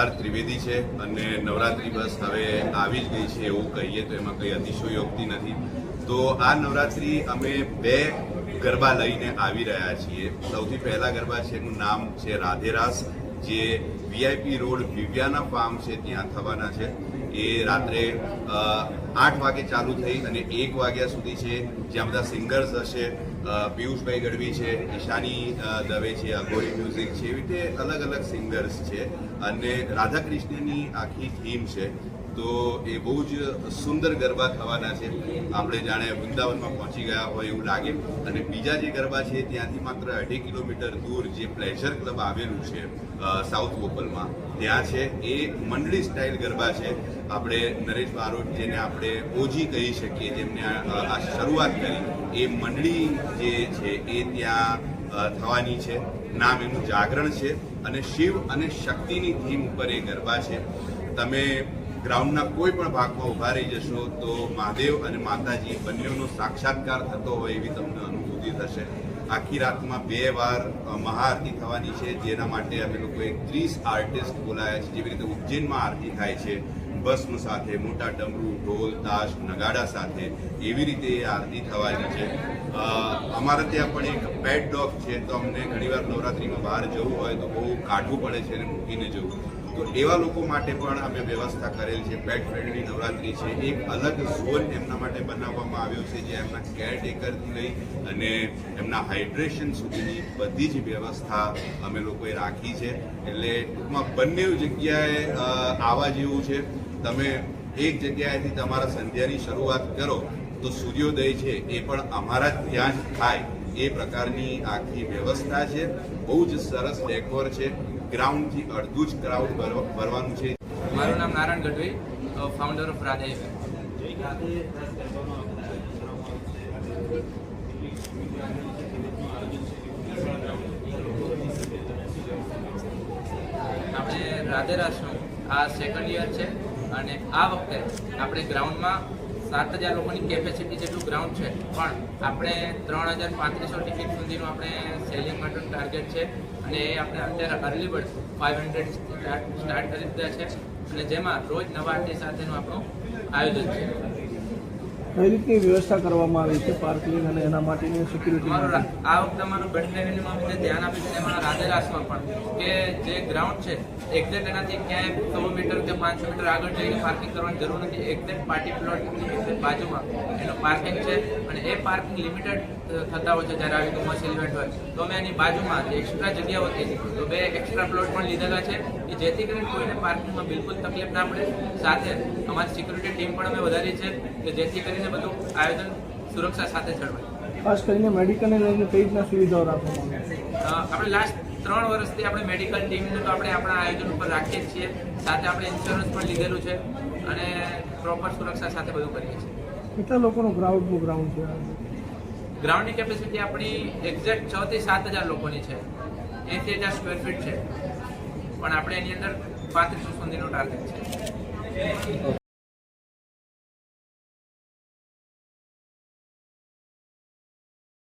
સિદ્ધાર્થ ત્રિવેદી છે અને નવરાત્રી બસ હવે આવી જ ગઈ છે એવું કહીએ તો એમાં કંઈ અતિશયોક્તિ નથી. તો આ નવરાત્રી અમે બે ગરબા લઈને આવી રહ્યા છીએ. સૌથી પહેલા ગરબા છે એનું નામ છે રાધેરાસ, જે વીઆઈપી રોડ વિવ્યાના ફાર્મ છે ત્યાં થવાના છે. એ રાત્રે આઠ વાગે ચાલુ થઈ અને એક વાગ્યા સુધી છે જ્યાં બધા સિંગર્સ હશે પિયુષભાઈ ગઢવી છે, ઈશાની દવે છે અઘોરી મ્યુઝિક છે, એવી રીતે અલગ અલગ સિંગર્સ છે. અને રાધા કૃષ્ણની આખી થીમ છે. તો એ બહુ જ સુંદર ગરબા થવાના છે. આપણે જાણે વૃંદાવનમાં પહોંચી ગયા હોય એવું લાગે. અને બીજા જે ગરબા છે, ત્યાંથી માત્ર અઢી કિલોમીટર દૂર જે પ્લેઝર ક્લબ આવેલું છે સાઉથ વોપલમાં ત્યાં છે. એ મંડળી સ્ટાઇલ ગરબા છે. આપણે નરેશ બારોટ, જેને આપણે ઓજી કહી શકીએ, જેમને આ શરૂઆત કરી, એ મંડળી જે છે, એ ત્યાં થવાની છે. નામ એનું જાગરણ છે. અને શિવ અને શક્તિની થીમ ઉપર એ ગરબા છે. તમે ગ્રાઉન્ડના કોઈ પણ ભાગમાં ઊભા રહી જશો તો મહાદેવ અને માતાજી બંનેનો સાક્ષાત્કાર થતો હોય એવી તમને અનુભૂતિ થશે. આખી રાતમાં બે વાર મહાઆરતી થવાની છે, જેના માટે અમે લોકોએ ત્રીસ આર્ટિસ્ટ બોલાયા છે. જેવી રીતે ઉજ્જૈનમાં આરતી થાય છે, ભસ્મ સાથે, મોટા ડમરૂ, ઢોલ, તાશ, નગાડા સાથે એવી રીતે આરતી થવાની છે. અમારા ત્યાં પણ એક પેટ ડોગ છે, તો અમને ઘણીવાર નવરાત્રિમાં બહાર જવું હોય તો બહુ કાઢવું પડે છે અને મૂકીને જવું. તો એવા લોકો માટે પણ અમે વ્યવસ્થા કરેલ છે. પેટ ફ્રેન્ડલી નવરાત્રી છે. એક અલગ ઝોન એમના માટે બનાવવામાં આવ્યો છે, જે એમના કેરટેકરથી લઈ અને એમના હાઇડ્રેશન સુધીની બધી જ વ્યવસ્થા અમે લોકોએ રાખી છે. એટલે ટૂંકમાં બંને જગ્યાએ આવા જેવું છે. તમે એક જગ્યાએથી તમારા સંધ્યાની શરૂઆત કરો તો સૂર્યોદય છે, એ પણ અમારા જ ત્યાં જ થાય. એ પ્રકારની આખી વ્યવસ્થા છે. બહુ જ સરસ ડેકોર છે. ગ્રાઉન્ડથી અડધું જ ક્રાઉડ ભરવાનું છે મારું નામ Narayan Gadhvi founder of event આપણે રાધે રાસનું આ સેકન્ડ યર છે અને આ વખતે આપણે ગ્રાઉન્ડમાં સાત હજાર લોકોની કેપેસિટી જેટલું ગ્રાઉન્ડ છે. પણ આપણે ત્રણ હજાર પાંત્રીસો ટિકિટ સુધીનું આપણે સેલિંગ માટેનું ટાર્ગેટ છે. અને એ આપણે અત્યારે early bird five hundred start કરી દીધા છે. અને જેમાં રોજ નવા આરતી સાથેનું આપણું આયોજન છે. કઈ રીતની વ્યવસ્થા કરવામાં આવી છે પાર્કિંગ અને એના માટેની સિક્યુરિટી આ વખતે અમારું ગઢ લેવલમાં ધ્યાન આપ્યું છે એમાં રાધેરાસમાં પણ. કે જે ગ્રાઉન્ડ છે એક્ઝેક્ટ એનાથી ક્યાંય સો મીટર કે પાંચસો મીટર આગળ જઈને પાર્કિંગ કરવાની જરૂર નથી. એક્ઝેક્ટ પાર્ટી પ્લોટની એક્ઝેક્ટ બાજુમાં. એનું પાર્કિંગ છે અને એ પાર્કિંગ લિમિટેડ થતા હોય છે જ્યારે આવી કોમર્શિયલ ઇવેન્ટ હોય. તો અમે એની બાજુમાં જે એક્સ્ટ્રા જગ્યા હતી તો બે એક્સ્ટ્રા પ્લોટ પણ લીધેલા છે કે જેથી કરીને કોઈને પાર્કિંગમાં બિલકુલ તકલીફ ના પડે. સાથે અમારી સિક્યુરિટી ટીમ પણ અમે વધારી છે કે જેથી કરીને બધું આયોજન સુરક્ષા સાથે ચડવાય ખાસ કરીને મેડિકલને લઈને કઈ રીતના સુવિધાઓ રાખવામાં આપણે લાસ્ટ ત્રણ વર્ષથી આપણે મેડિકલ ટીમને તો આપણે આપણા આયોજન ઉપર રાખીએ છીએ. સાથે આપણે ઇન્સ્યોરન્સ પણ લીધેલું છે અને પ્રોપર સુરક્ષા સાથે બધું કરીએ છીએ. કેટલા લોકોનું ગ્રાઉન્ડનું ગ્રાઉન્ડ છે ગ્રાઉન્ડની કેપેસિટી આપણી એક્ઝેક્ટ છ થી સાત હજાર લોકોની છે. એસી હજાર સ્ક્વેર ફીટ છે. પણ આપણે એની અંદર પાંત્રીસો સુધીનો ટાર્ગેટ છે.